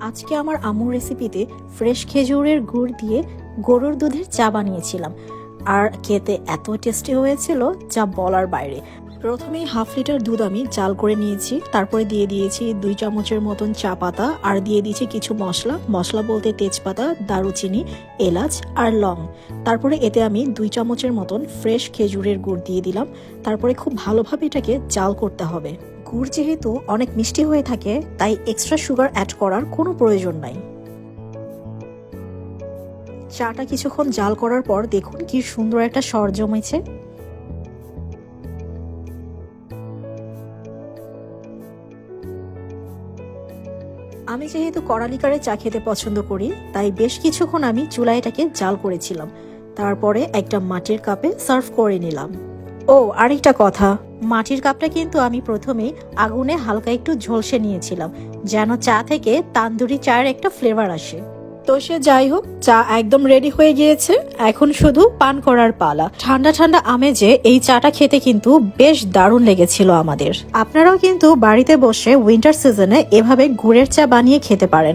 আজকে আমার আম্মুর রেসিপিতে ফ্রেশ খেজুরের গুড় দিয়ে গরুর দুধের চা বানিয়েছিলাম। আর খেতে এত টেস্টি হয়েছিল যা বলার বাইরে। প্রথমেই হাফ লিটার দুধ আমি জাল করে নিয়েছি, তারপরে দিয়ে দিয়েছি দুই চামচের মতন চা পাতা, আর দিয়ে দিয়েছি কিছু মশলা। মশলা বলতে তেজপাতা, দারুচিনি, এলাচ আর লং। তারপরে এতে আমি দুই চামচের মতন ফ্রেশ খেজুরের গুড় দিয়ে দিলাম। তারপরে খুব ভালোভাবে এটাকে জাল করতে হবে। গুড় যেহেতু অনেক মিষ্টি হয়ে থাকে, তাই এক্সট্রা সুগার অ্যাড করার কোনো প্রয়োজন নাই। চাটা কিছুক্ষণ জাল করার পর দেখুন কি সুন্দর একটা স্বর জমেছে। আমি যেহেতু কড়ালিকারে চা খেতে পছন্দ করি, তাই বেশ কিছুক্ষণ আমি চুলায় এটাকে জাল করেছিলাম। তারপরে একটা মাটির কাপে সার্ভ করে নিলাম। ও, আরেকটা কথা। মাটির কাপটা কিন্তু আমি প্রথমেই আগুনে হালকা একটু ঝলসে নিয়েছিলাম যেন চা থেকে তান্দুরি চায়ের একটা ফ্লেভার আসে। তো সে যাই হোক চা একদম রেডি হয়ে গিয়েছে এখন শুধু পান করার পালা। ঠান্ডা ঠান্ডা আমেজে এই চাটা খেতে কিন্তু বেশ দারুণ লেগেছিল আমাদের। আপনারাও কিন্তু বাড়িতে বসে উইন্টার সিজনে এভাবে গুড়ের চা বানিয়ে খেতে পারেন।